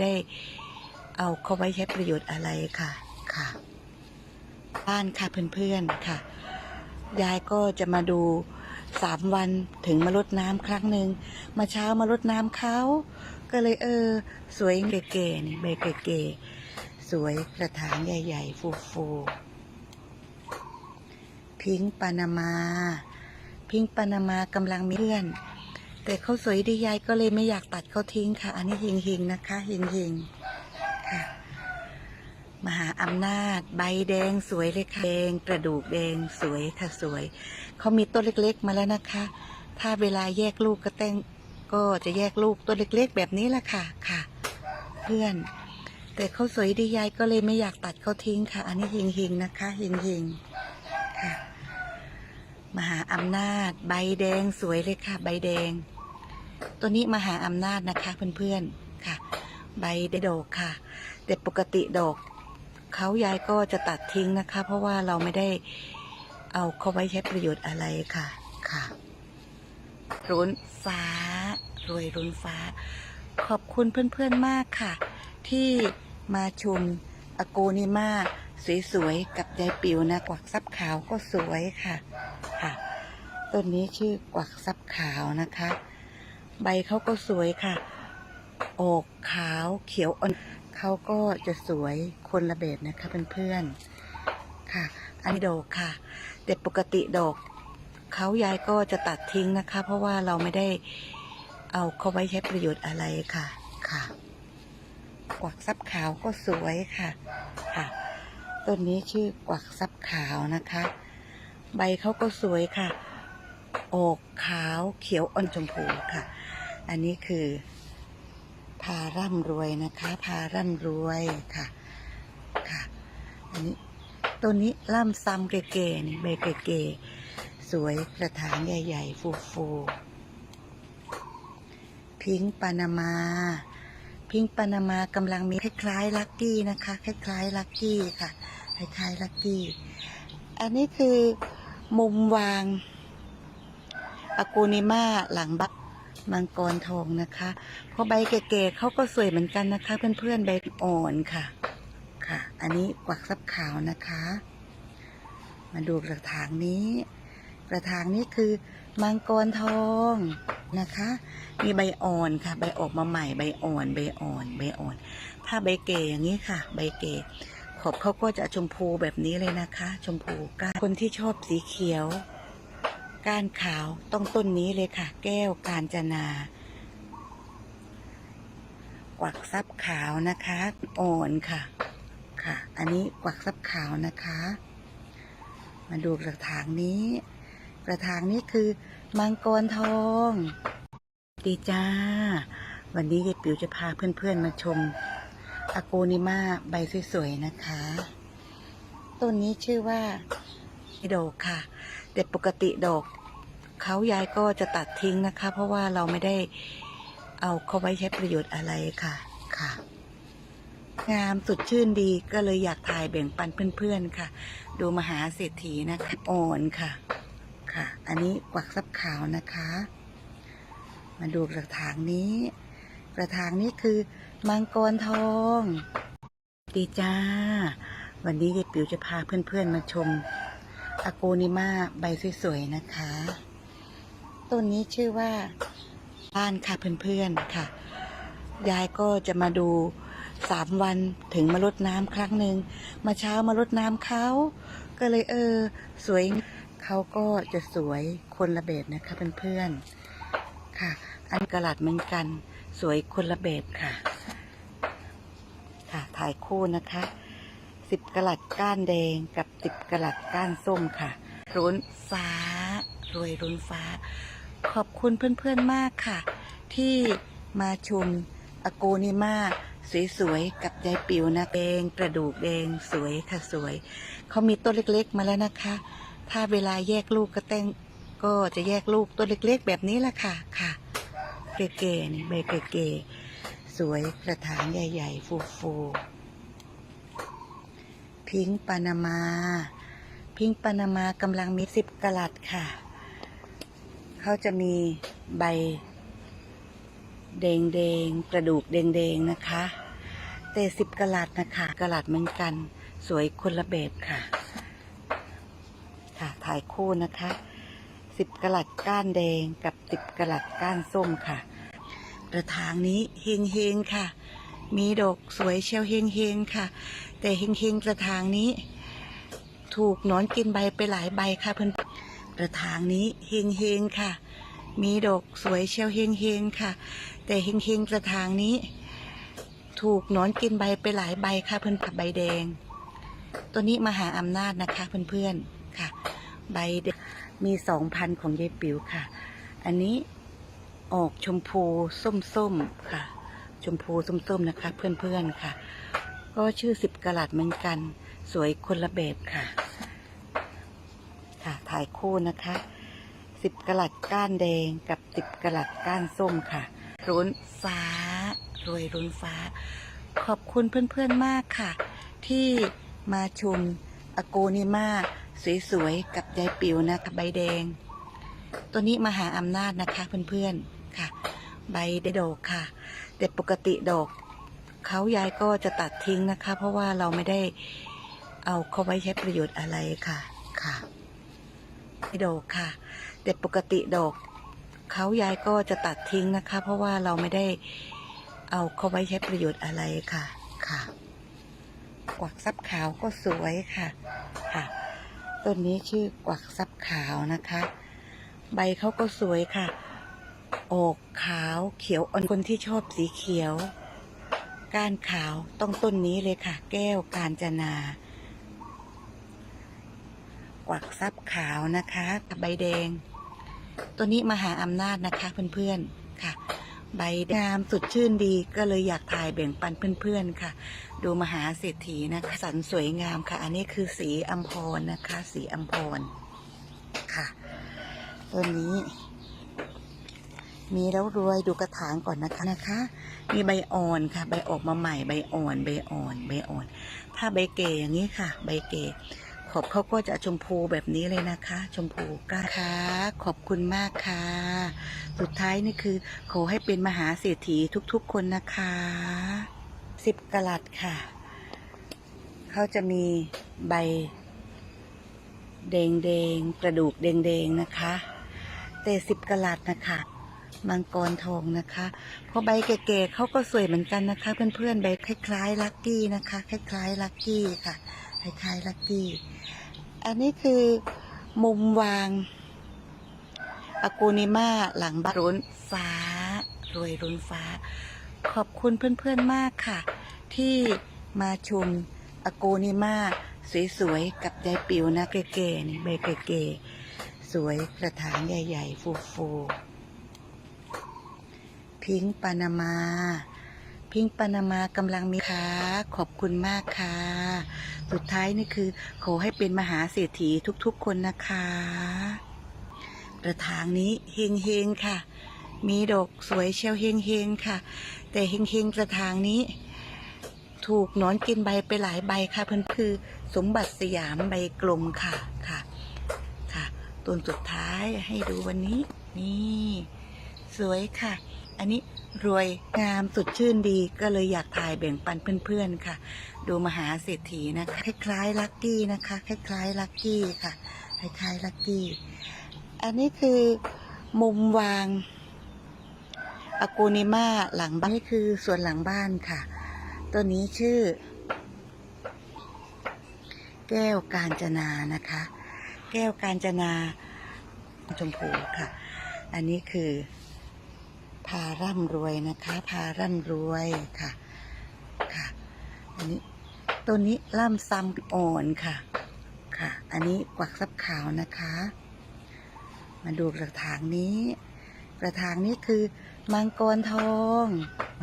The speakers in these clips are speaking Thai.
ได้เอาเข้าไว้ใช้ประโยชน์อะไรค่ะค่ะ บ้านค่ะเพื่อนๆค่ะ ยายก็จะมาดูสามวันถึงมารดน้ำครั้งหนึ่งมาเช้ามารดน้ำเขาก็เลยเออ สวยเก๋ๆนี่ใบเก๋ๆสวยกระถางใหญ่ ๆ ฟูๆพิงค์ปานามา พิงค์ปานามา กำลังมีเพื่อน แต่เขาสวยดียายก็เลยไม่อยากตัดเขาทิ้งค่ะ อันนี้หิงหิงๆนะคะหิงหิงๆค่ะ มหาอำนาจ ใบแดงสวยเลยค่ะแดงกระดูกแดงสวยค่ะสวย เขามีต้นเล็กๆมาแล้วนะคะ ถ้าเวลาแยกลูกก็แต่งก็จะแยกลูกต้นเล็ก ๆ แบบนี้แหละค่ะค่ะ เพื่อน แต่เขาสวยดียายก็เลยไม่อยากตัดเขาทิ้งค่ะ อันนี้หิงหิงๆนะคะหิงหิงๆค่ะ มหาอำนาจ ใบแดงสวยเลยค่ะ ใบแดง ตัวนี้มหาอำนาจนะคะเพื่อนๆค่ะ ใบได้ดอกค่ะ แต่ปกติดอกเขายายก็จะตัดทิ้งนะคะ เพราะว่าเราไม่ได้เอาเข้าไว้ใช้ประโยชน์อะไรค่ะค่ะรุนฟ้ารวยรุนฟ้า ขอบคุณเพื่อนๆมากค่ะ ที่มาชม อโกนิมาสวยๆ กับยายปิวนะ กวักซับขาวก็สวยค่ะ ค่ะ ต้นนี้ชื่อกวักซับขาวนะคะ ใบเขาก็สวยค่ะ ออกขาวเขียวอ่อนเขาก็จะสวยคนละแบบนะคะเพื่อนๆ ค่ะ อันนี้ดอกค่ะแต่ปกติดอกเขายายก็จะตัดทิ้งนะคะ เพราะว่าเราไม่ได้เอาเขาไว้ใช้ประโยชน์อะไรค่ะ ค่ะ กวักซับขาวก็สวยค่ะ ค่ะ ต้นนี้ชื่อกวักซับขาวนะคะ ใบเขาก็สวยค่ะ ออกขาวเขียวอ่อนชมพูค่ะ อันนี้คือ พาร่ำรวยนะคะ พาร่ำรวยค่ะ ค่ะ อันนี้ต้นนี้ล่ำซ้ำเก๋ๆนี่ใบเก๋ๆสวยกระถางใหญ่ ๆ ฟูๆพิงค์ปานามา พิงค์ปานามากำลังมีคล้ายๆลักกี้นะคะ คล้ายๆลักกี้ค่ะ คล้ายๆลักกี้ อันนี้คือมุมวางอากูนิมาหลังบักมังกรทองนะคะเพราะใบเก๋ๆเขาก็สวยเหมือนกันนะคะ เพื่อนๆใบอ่อนค่ะ ค่ะ อันนี้กวักซับขาวนะคะ มาดูกระถางนี้ กระถางนี้คือมังกรทอง นะคะ มีใบอ่อนค่ะ ใบออกมาใหม่ใบอ่อนใบอ่อนใบอ่อน ถ้าใบเก๋อย่างนี้ค่ะ ใบเก๋ขอบเขาก็จะชมพูแบบนี้เลยนะคะ ชมพูก้านคนที่ชอบสีเขียว ก้านขาวต้องต้นนี้เลยค่ะ แก้วกาญจนา กวักซับขาวนะคะ อ่อนค่ะค่ะ อันนี้กวักซับขาวนะคะ มาดูกระถางนี้ กระถางนี้คือ มังกรทอง ดีจ้า วันนี้ยายปิ๋วจะพาเพื่อนๆมาชมอาโกนิมาใบสวยๆนะคะ ต้นนี้ชื่อว่าดอกค่ะ แต่ปกติดอกเขายายก็จะตัดทิ้งนะคะ เพราะว่าเราไม่ได้เอาเขาไว้ใช้ประโยชน์อะไรค่ะค่ะ งามสดชื่นดีก็เลยอยากถ่ายแบ่งปันเพื่อนๆค่ะ ดูมหาเศรษฐีนะคะอ่อนค่ะ ค่ะ อันนี้กวักซับขาวนะคะ มาดูกระถางนี้ กระถางนี้คือมังกรทอง ดีจ้า วันนี้ยายปิ๋วจะพาเพื่อนๆมาชมอาโกนิมาใบสวยๆนะคะ ต้นนี้ชื่อว่าบ้านค่ะเพื่อนๆค่ะ ยายก็จะมาดูสามวันถึงมารดน้ำครั้งหนึ่งมาเช้ามารดน้ำเขา ก็เลยเออ สวย เขาก็จะสวยคนละแบบนะคะเพื่อนๆค่ะ อันกระลัดเหมือนกัน สวยคนละแบบค่ะ ค่ะถ่ายคู่นะคะสิบกระลัดก้านแดงกับสิบกระลัดก้านส้มค่ะรุนฟ้ารวยรุนฟ้า ขอบคุณเพื่อนๆมากค่ะ ที่มาชมอโกนิมาสวยๆกับยายปิวนะแดงกระดูกแดงสวยค่ะสวย เขามีต้นเล็กๆมาแล้วนะคะ ถ้าเวลาแยกลูกก็แต่งก็จะแยกลูกต้นเล็กๆ แบบนี้แหละค่ะค่ะเก๋ๆนี่ใบเก๋ๆสวยกระถางใหญ่ๆ ฟูๆพิงค์ปานามา พิงค์ปานามากำลังมีสิบกะลัดค่ะ เขาจะมีใบแดงๆกระดูกแดงๆนะคะ แต่สิบกะลัดนะคะกะลัดเหมือนกัน สวยคนละแบบค่ะายคู่นะคะสิบกะลัดก้านแดงกับสิบกะลัดก้านส้มค่ะ กระถางนี้เฮงเฮงค่ะ มีดอกสวยเชียวเฮงเฮงค่ะ แต่เฮงเฮงกระถางนี้ ถูกนอนกินใบไปหลายใบค่ะเพื่อนกระถางนี้เฮงเฮงค่ะ มีดอกสวยเชียวเฮงเฮงค่ะ แต่เฮงเฮงกระถางนี้ ถูกนอนกินใบไปหลายใบค่ะเพื่อนๆใบแดง ตัวนี้มหาอำนาจนะคะเพื่อนๆค่ะ ใบมีสองพันของยายปิ๋วค่ะ อันนี้ออกชมพูส้มๆค่ะ ชมพูส้มๆนะคะ เพื่อนๆค่ะ ก็ชื่อสิบกะลัดเหมือนกัน สวยคนละแบบค่ะ ค่ะถ่ายคู่นะคะสิบกะลัดก้านแดงกับสิบกะลัดก้านส้มค่ะรุนฟ้ารวยรุนฟ้า ขอบคุณเพื่อนๆมากค่ะ ที่มาชมอโกนิมา สวยๆ กับยายปิวนะคะใบแดง ตัวนี้มหาอำนาจนะคะเพื่อนๆค่ะ ใบเดดอกค่ะ แต่ปกติดอกเขายายก็จะตัดทิ้งนะคะ เพราะว่าเราไม่ได้เอาเขาไว้ใช้ประโยชน์อะไรค่ะค่ะดอกค่ะ แต่ปกติดอกเขายายก็จะตัดทิ้งนะคะ เพราะว่าเราไม่ได้เอาเขาไว้ใช้ประโยชน์อะไรค่ะค่ะ กวักซับขาวก็สวยค่ะค่ะ ต้นนี้ชื่อกวักซับขาวนะคะ ใบเขาก็สวยค่ะ ออกขาวเขียวอ่อนคนที่ชอบสีเขียว ก้านขาวต้องต้นนี้เลยค่ะ แก้วกาญจนา กวักซับขาวนะคะใบแดง ตัวนี้มหาอำนาจนะคะเพื่อนๆ ใบงามสุดชื่นดีก็เลยอยากถ่ายแบ่งปันเพื่อนๆค่ะ ดูมหาเศรษฐีนะคะสันสวยงามค่ะ อันนี้คือสีอัมพรนะคะ สีอัมพรค่ะตัวนี้ มีแล้วรวยดูกระถางก่อนนะคะนะคะ มีใบอ่อนค่ะ ใบออกมาใหม่ใบอ่อน ใบอ่อน ใบอ่อน ถ้าใบเก๋อย่างนี้ค่ะ ใบเก๋ ขอบเขาก็จะชมพูแบบนี้เลยนะคะ ชมพูก้าค่ะขอบคุณมากค่ะ สุดท้ายนี่คือ ขอให้เป็นมหาเศรษฐีทุกๆคนนะคะสิบกะลัดค่ะ เขาจะมีใบแดงๆกระดูกแดงๆนะคะ แต่สิบกะลัดนะคะมังกรทองนะคะเพราะใบแก่ๆเขาก็สวยเหมือนกันนะคะ เพื่อนๆใบคล้ายๆลักกี้นะคะ คล้ายๆลักกี้ค่ะ คล้ายๆลักกี้ อันนี้คือมุมวางอากูนิมาหลังบารุนฟ้ารวยรุนฟ้า ขอบคุณเพื่อนๆมากค่ะ ที่มาชมอากูนิมาสวยๆ กับยายปิวนะเก๋ๆนี่ใบเก๋ๆสวยกระถางใหญ่ๆ ฟูๆ พิงค์ปานามา พิงค์ปานามากำลังมีค่ะขอบคุณมากค่ะ สุดท้ายนี่คือ ขอให้เป็นมหาเศรษฐีทุกๆคนนะคะ กระถางนี้เฮงเฮงๆค่ะ มีดอกสวยเชียวเฮงเฮงๆค่ะ แต่เฮงเฮงๆกระถางนี้ ถูกนอนกินใบไปหลายใบค่ะ เพื่อนคือสมบัติสยามใบกลมค่ะค่ะค่ะต้นสุดท้ายให้ดูวันนี้ นี่ สวยค่ะ อันนี้ รวยงามสุดชื่นดีก็เลยอยากถ่ายแบ่งปันเพื่อนๆค่ะ ดูมหาเศรษฐีนะคะคล้ายๆลักกี้นะคะคล้ายๆลักกี้ค่ะคล้ายๆลักกี้ อันนี้คือมุมวางอากูนิมาหลังบ้านนี่คือส่วนหลังบ้านค่ะ ตัวนี้ชื่อ แก้วกาญจนานะคะ แก้วกาญจนาชมพูค่ะ อันนี้คือ พาร่ำรวยนะคะ พาร่ำรวยค่ะค่ะ อันนี้ตัวนี้ล่ำซ้ำอ่อนค่ะ ค่ะ อันนี้กวักซับขาวนะคะ มาดูกระถางนี้ กระถางนี้คือมังกรทอง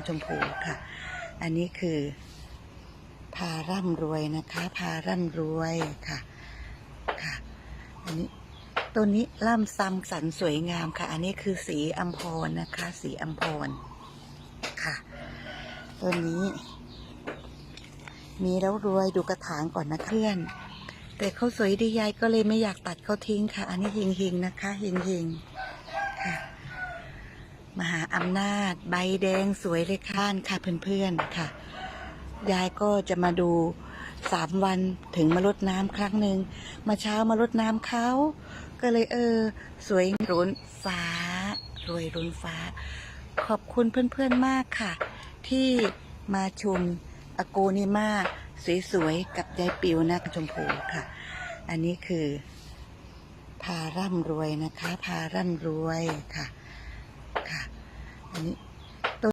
ชมพูค่ะ อันนี้คือ พาร่ำรวยนะคะ พาร่ำรวยค่ะ ค่ะ อันนี้ ตัวนี้ล่ำซ้ำสันสวยงามค่ะ อันนี้คือสีอัมพรนะคะ สีอัมพรค่ะ ตัวนี้ มีแล้วรวยดูกระถางก่อนนะเพื่อน แต่เขาสวยดียายก็เลยไม่อยากตัดเขาทิ้งค่ะ อันนี้เฮงๆนะคะเฮงๆค่ะ มหาอำนาจ ใบแดงสวยเลยค่ะค่ะเพื่อนๆค่ะ ยายก็จะมาดูสามวันถึงมารดน้ำครั้งหนึ่งมาเช้ามารดน้ำเขา ก็เลยเออ สวยรุนฟ้า รวยรุนฟ้า ขอบคุณเพื่อนๆมากค่ะ ที่มาชมอโกนิมาสวยๆ กับยายปิวนะชมพูค่ะ อันนี้คือ พาร่ำรวยนะคะ พาร่ำรวยค่ะค่ะ อันนี้